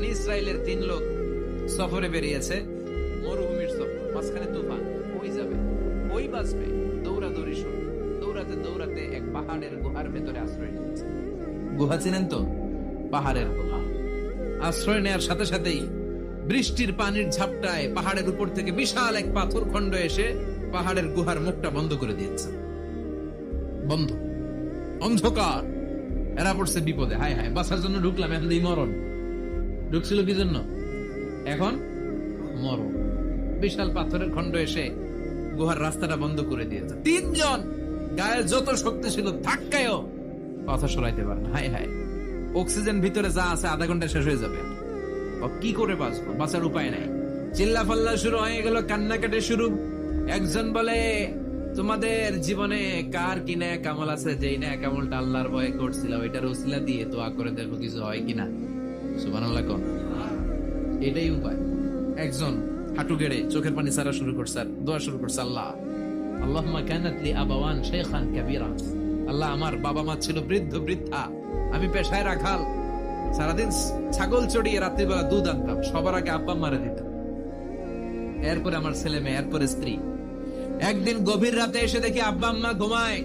বনি ইসরায়েলের তিন লোক সফরে বেরিয়েছে। মরুভূমির সফর, মাঝখানে তুফান, ওই যাবে, ওই বাঁচবে, দৌড়াদৌড়ি শুরু। দৌড়াতে দৌড়াতে এক পাহাড়ের গুহার ভেতরে আশ্রয় নিয়েছে। গুহা চিনেন তো? পাহাড়ের গুহা। আশ্রয় নেওয়ার সাথে সাথেই বৃষ্টির পানির ঝাপটায় পাহাড়ের উপর থেকে বিশাল এক পাথর খণ্ড এসে পাহাড়ের গুহার মুখটা বন্ধ করে দিয়েছে। বন্ধ। অন্ধকার। এরা পড়ছে বিপদে। হায় হায়, বাঁচার জন্য ঢুকলাম, এখন এই মরণ। ঢুকছিল কি জন্য? এখন মরণ বিশাল পাথরের খণ্ড এসে গুহার রাস্তাটা বন্ধ করে দিয়েছে। তিনজন! গায়ে যত শক্তি ছিল, ধাক্কায়ও কথা সরাইতে পারে না। হায় হায়। অক্সিজেন ভিতরে যা আছে, আধা ঘণ্টা শেষ হয়ে যাবে। কি করে বাঁচবো? বাঁচার উপায় নাই। চিল্লা ফাল্লা শুরু হয়ে গেল কান্নাকাটি শুরু। একজন বলে, তোমাদের জীবনে কার কি কামল আছে? যেই ন্যায় কামলটা আল্লাহর ভয়ে করছিল ওইটার উসিলা দিয়ে দোয়া করে দেখো কিছু হয় কিনা। এটাই উপায়। একজন হাঁটু গেড়ে চোখের পানি শুরু করছে দোয়া শুরু করছে আল্লাহ। কাবীরা। আল্লাহ, আমার বাবা মা ছিল বৃদ্ধ, বৃদ্ধা। আমি পেশায় রাখাল। সারাদিন ছাগল চড়িয়ে রাত্রিবেলা দুধ আনতাম। সবার আগে আব্বা মারে দিতাম। এরপরে আমার ছেলে মেয়ে, এরপরে স্ত্রী। একদিন গভীর রাতে এসে দেখি আব্বা আম্মা ঘুমায়।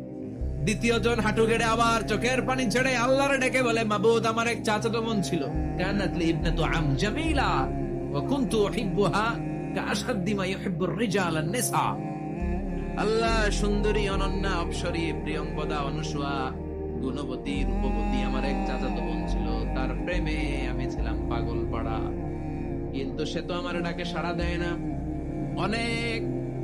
দ্বিতীয় জন হাঁটু গেড়ে আবার চোখের পানি ছেড়ে আল্লাহরে ডেকে বলে, মাবুদ, আমার এক চাচাতো বোন ছিল। আম জামিলা, ওয়া কুনতু উহিব্বুহা মা রিজাল আন-নিসা আল্লাহ সুন্দরী, অনন্যা, অপসরী প্রিয়ঙ্কদা অনুসুয়া, গুণবতী, রূপবতী আমার এক চাচাতো বোন ছিল। তার প্রেমে আমি ছিলাম পাগল পাড়া। কিন্তু সে তো আমার ডাকে সাড়া দেয় না। অনেক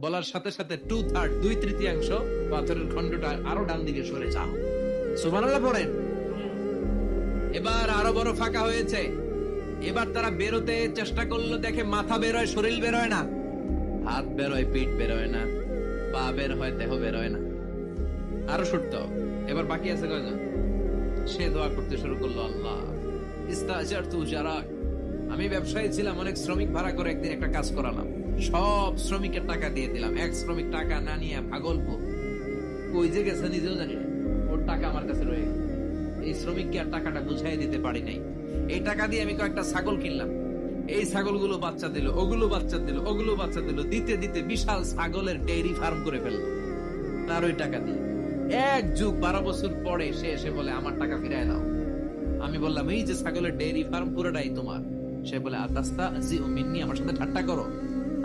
বলার সাথে সাথে টু থার্ড দুই তৃতীয়াংশ পাথরের খণ্ডটা আরও ডান দিকে সরে যাও। সুবহানাল্লাহ পড়েন। এবার আরও বড় ফাঁকা হয়েছে। এবার তারা বেরোতে চেষ্টা করল, দেখে মাথা বেরোয়, শরীর বেরোয় না। হাত বেরোয়, পিঠ বেরোয় না। পা বের হয়, দেহ বেরোয় না। আরও সরতে এবার বাকি আছে কয়জন? সে দোয়া করতে শুরু করল, আল্লাহ, ইস্তাজারতু উজারাক। আমি ব্যবসায়ী ছিলাম, অনেক শ্রমিক ভাড়া করে একদিন একটা কাজ করালাম। সব শ্রমিকের টাকা দিয়ে দিলাম। এক শ্রমিক টাকা না নিয়ে ভাগলপুর ওই যে গেছে নিজেও জানি ওর টাকা আমার কাছে রয়ে গেছে। এই শ্রমিককে আর টাকাটা বুঝাই দিতে পারি নাই। এই টাকা দিয়ে আমি কয়েকটা ছাগল কিনলাম। এই ছাগলগুলো বাচ্চা দিল, ওগুলো বাচ্চা দিল, ওগুলো বাচ্চা দিল। দিতে দিতে বিশাল ছাগলের ডেইরি ফার্ম করে ফেলল। তার ওই টাকা দিয়ে। এক যুগ বারো বছর পরে সে এসে বলে, আমার টাকা ফিরায় দাও। আমি বললাম, এই যে ছাগলের ডেইরি ফার্ম পুরোটাই তোমার। সে বলে আতাস্তা জি ও মিন্নি, আমার সাথে ঠাট্টা করো।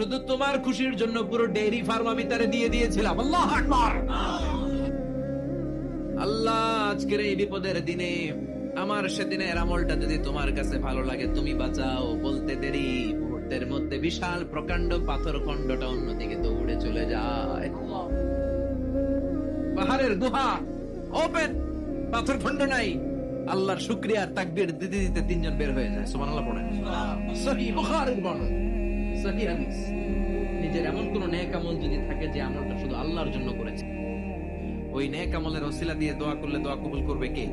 শুধু তোমার খুশির জন্য পুরো ডেইরি ফার্ম আমি তারে দিয়ে দিয়েছিলাম। আল্লাহ আল্লাহ, আজকের এই বিপদের দিনে আমার সেদিনের আমলটা যদি তোমার কাছে ভালো লাগে, তুমি বাঁচাও। বলতে দেরি, মুহূর্তের মধ্যে বিশাল প্রকাণ্ড পাথর খণ্ডটা অন্যদিকে দৌড়ে চলে যায়। পাহাড়ের গুহা ওপেন পাথর খণ্ড নাই। আল্লাহর শুক্রিয়া তাকবীর দিতে দিতে তিনজন বের হয়ে যায়। সুবহানাল্লাহ পড়েন। সহি নিজের এমন কোন আমল যদি থাকে যে আমলটা শুধু আল্লাহর জন্য করেছে। ওই নেক আমলের ওসিলা দিয়ে দোয়া করলে দোয়া কবুল করবে কে?